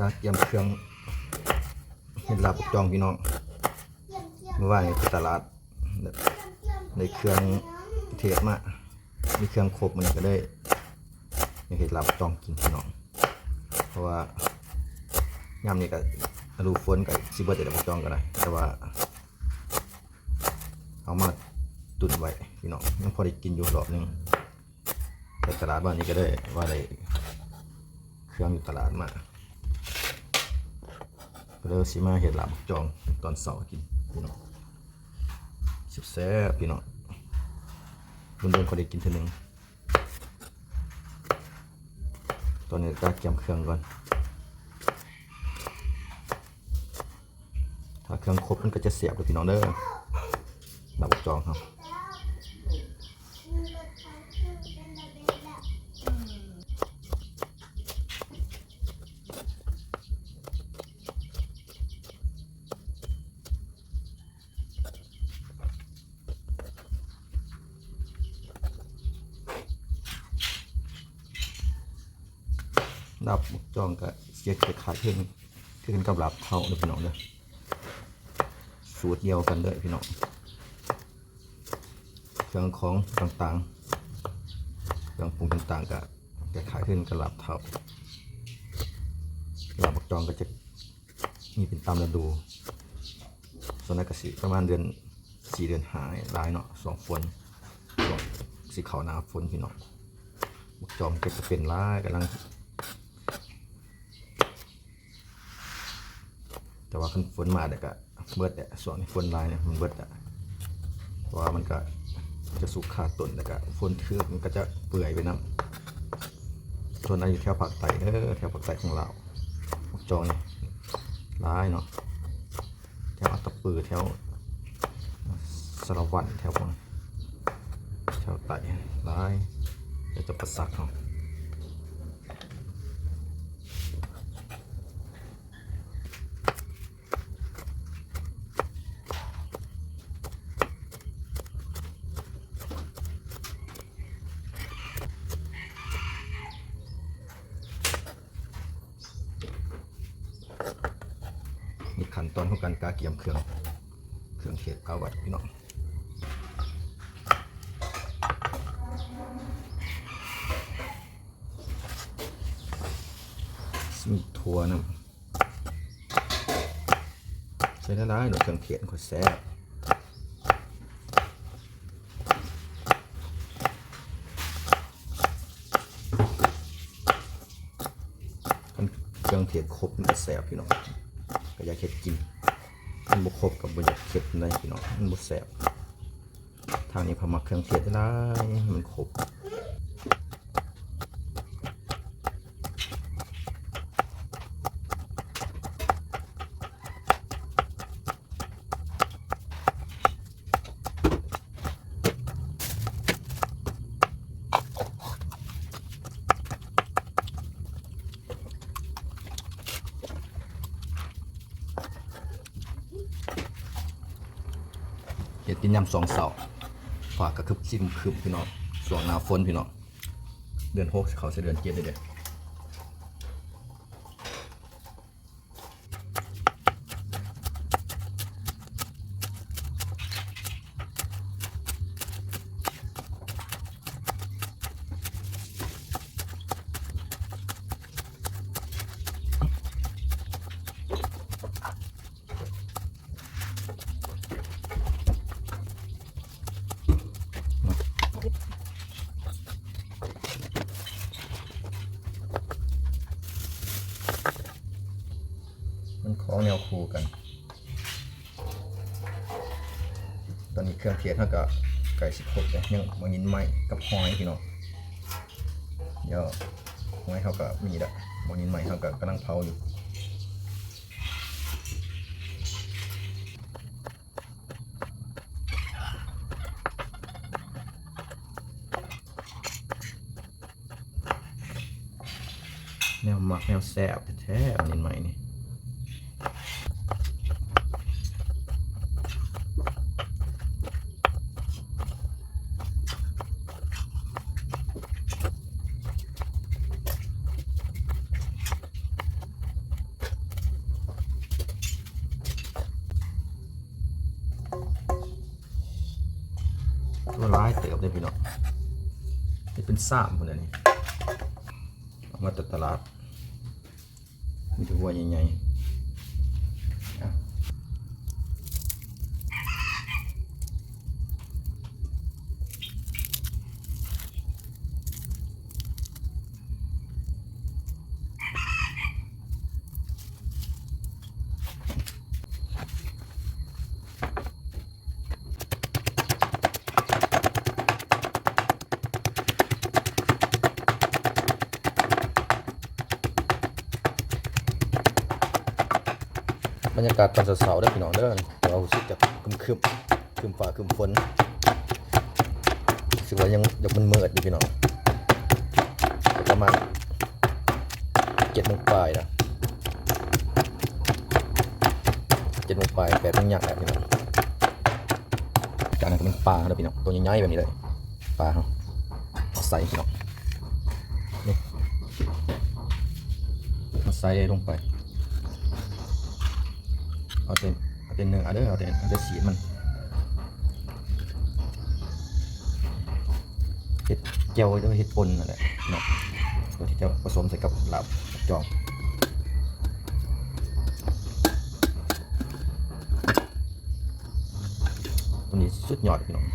ก็เตรียมเครื่องเห็ดลาบจองพี่น้องเมื่อวานนี้ไปตลาดในเครื่องเทศมามีเครื่องครบมันก็ได้เห็ดลาบจองกินพี่น้อง เพราะว่ายามนี้ก็ฤดูฝนก็สิบ่ได้ลาบจองก็ได้แต่ว่า เอามาตุนไว้พี่น้องยังพอได้กินอยู่รอบหนึงไปตลาดบ้านนี้ก็ได้ว่าได้เครื่องอยู่ตลาดมา ก็เลยสิมาเห็ดลาบจองตอนเสาร์กินพี่น้องแซ่บพี่น้องรุ่นเดินพอได้กินเทีนึงตอนนี้ก็เตรียมเครื่องก่อน ถ้าเครื่องครบมันก็จะเสียบเลยพี่น้องเด้อดับจองครับ ดับจองก็เสียจะขาดขึ้นขึ้นกับหลับเท่าเลยพี่น้องเด้อสูตรเดียวกันเลยพี่น้องเครื่องของต่างๆเครื่องปรุงต่างๆก็จะขายขึ้นกระลับเท่าหลาบักจองก็จะมีเป็นตามฤดูส่วนนักกสิประมาณเดือนสี่เดือนหายลายเนาะสองฝนสองสีขาวหนาฝนพี่น้องจองก็จะเป็นลายกำลัง แต่ว่าคันฝนมาเด็กก็เบิดแต่ส่วนนี้ฝนลายเนี่ยมันเบิดอะเพราะว่ามันก็จะสุกขาดต้นแล้วก็ฝนเทือกมันก็จะเปื่อยไปน้ำส่วนนั้นอยู่แถวภาคใต้เออแถวภาคใต้ของเราจองนี่ร้ายเนาะแถวอัตตปือแถวสารวันแถวพวกแถวใต้ร้ายเดี๋ยวจะประสักเขามีขั้นตอน ของการกาเกียมเครื่อง เครื่องเทศเอาไว้พี่น้องมีถั่วน้ำใช้ได้หลายหน่อยเครื่องเทศก็แซ่บเครื่องเทศครบมันก็แซ่บพี่น้องก็อยากเห็ดกิน มันบุครบกับบุอยากเห็ดในพี่น้องมันบุแสบทางนี้พอมากเครื่องเทศได้ให้มันครบ ยำสองเสาฝากกระคึบซิมคึบพี่น้องส่วงหนาฝนพี่น้องเดือนหกเขาจะเดือนเจ็ดเลยเด้อมันของแนวคู่กัน ตอนนี้เค รื่องเทศเท่ากับไก่สิบหกเลยยังมายินไหมกับหอยพี่น้องเดี๋ยวหอยเขาก็มีละมายินไหมเขาก็กำลังเผาอยู่แนวหมักแนวแซ่บแท้ๆเอาเน้นใหม่นี่าย เติบเลยพี่น้องนี่เป็นสามคนเดียวนี่เอามาตลาด มีแตัวหัวใหญ่ๆ รรยากาศตอนเสาร์ๆได้พี่น้องเด้อเรารู้สึกคึมคึมคึมฟ้าคึมฝนสึกว่ายังยังมันเมืดอยู่พี่น้องประมาณเจ็ดโมงปลายนะเจ็ดโมงปลายแปดโมงยากแล้วพี่น้องจากนั้นก็เป็นปลาแล้วพี่น้องตัวใหญ่ๆแบบนี้เลยปลาเขาใส่พี่น้องนี่เอาใส่ลงไป เอาเต็นเอาเต็นเนื้อเอาเด้อเอาเต็นเอาเด้อสีมันเห็ดเจียวด้วยเห็ดปนนั่นแหละเนาะตัวที่จะผสมใส่กับลาบจองตัวนี้สุดยอดพี่น้อง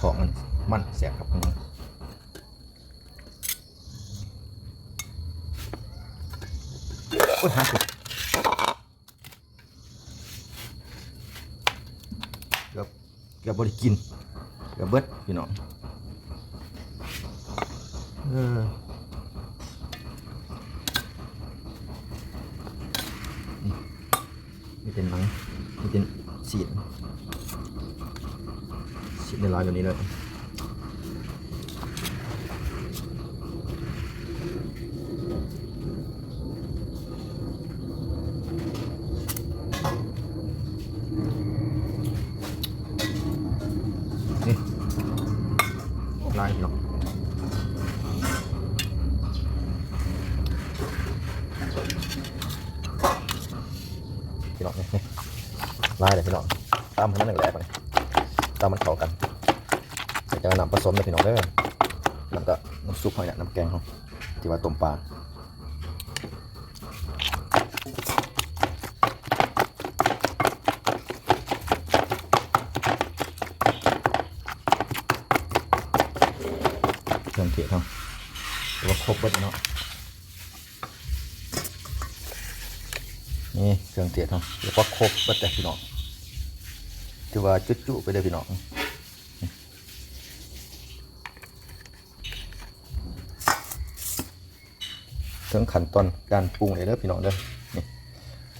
ของมันมันแสบครับพี่น้องโอ้ยหาสิเกือบเกือ บริกินกับเบิดพี่น้องเออนี่มีเป็นหนังมีเป็นสีดสีดในลายแบบนี้เลยนี่ลายพี่น้อง พี่น้องนี่นี่ลายเลยพี่น้องตามให้มันแหลกๆก่อนตามมันเข้ากันเดี๋ยวจะนำผสมเลยพี่น้องเด้อแล้วก็น้ำซุปเขาเนี่ยน้ำแกงเขาที่ว่าต้มปลาเครื่องเทศเขาหรือว่าครบเบิดเนาะ นี่เครื่องเทศเขาหรือว่าครบเบิดแต่พี่น้องถือว่าจุ๊ๆไปเลยพี่น้องเครื่องขั้นตอนการปรุงเลยเด้อพี่น้องเด้อนี่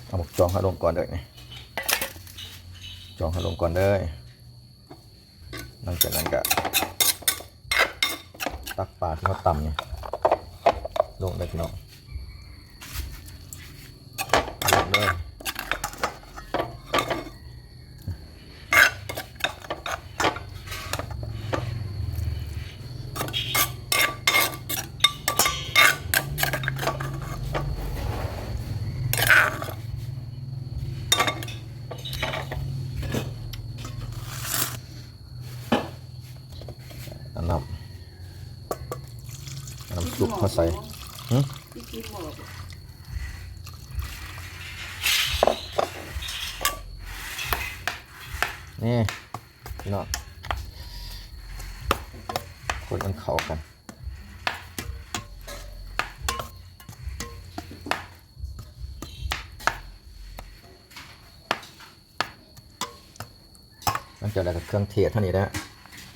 เอาหมกจองเขาลงก่อนเลยนี่จองเขาลงก่อนเลยหลังจากนั้นก็ตักปลาที่เขาตำเนี่ยลงเลยพี่น้องลงเลยเอาน้ำาใส่นี่นองคนมันเข้ากันหลังจากแล้วก็เครื่องเทศเท่านี้นะฮะ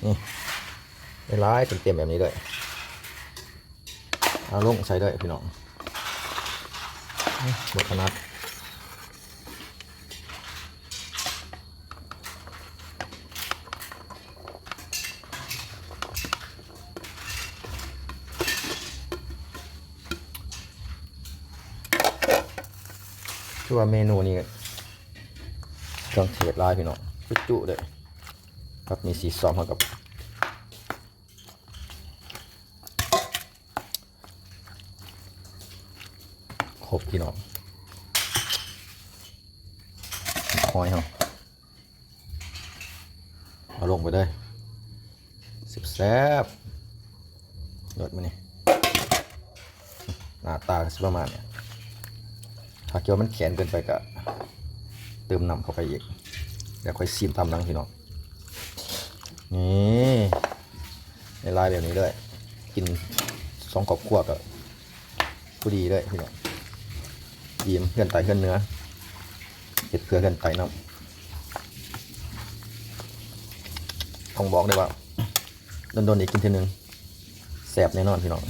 นี่ได้ร้ายเต็มๆแบบนี้เลย เอาลงใส่เลยพี่น้องนี่บดขนาดคือว่าเมนูนี้เครื่องเทศลายพี่น้องจุๆเลยครับมีสีซอมเข้กับ บพี่น้องหอยเหรอเอาลงไปเลยสิบแซ่บยอดมานี่หน้าตาสิประมาณเนี่ยถ้าเกี่ยวมันแข็งเกินไปก็เติมน้ำเข้าไปอีกเดี๋ยวค่อยซีมตามหลังพี่น้องนี่ในลายแบบนี้เลยกินสองกรอบขวบก็พอดีเลยพี่น้อง ยิมเพื่อนไตเพื่อนเนื้อเห็ดเพื่อเพื่อนไตน้ำต้องบอกได้ว่าโดนๆอีกกินทีหนึ่งแสบแน่นอนพี่น้อง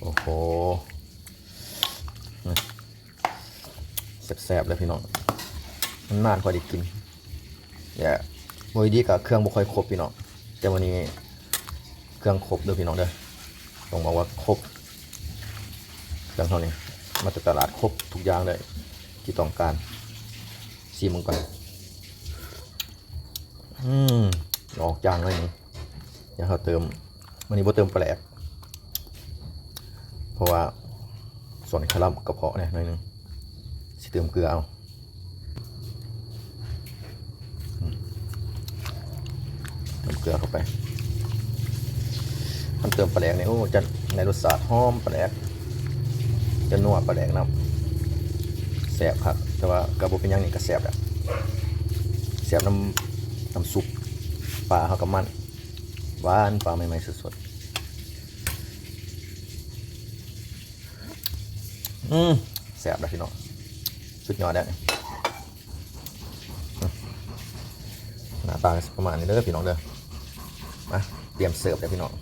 โอ้โหแสบๆเลยพี่น้องมันนานกว่าได้กินอย่าโมยดีกับเครื่องบุค่อยครบพี่น้องแต่วันนี้เครื่องครบเด้อพี่น้องเด้อ ต้องบอกว่าครบเครื่องเท่านี้มาจากตลาดครบทุกอย่างเลยที่ต้องการซีมังก่อนอืมออกจางเลยนี่เดี๋ยวเราเติมวันนี้บ่เติมแปลก เพราะว่าส่วนคารัมกระเพาะเนี่ยหน่อยนึงสิเติมเกลือเอาเติมเกลือเข้าไป มันเติมปลาแดกเนี่ยโอ้จะในรสชาติหอมปลาแดกจะนัวปลาแดกน้ำแสบครับ แต่ว่ากระบอกเป็นยังนี่ก็แสบแหละแสบน้ำน้ำซุปปลาเขากับมันหวานปลาใหม่ๆสดๆอืมแสบแล้วพี่น้องสุดยอดแล้วนี่อืมหน้าตาประมาณนี้เด้อพี่น้องเด้อมาเตรียมเสิร์ฟเลยพี่น้อง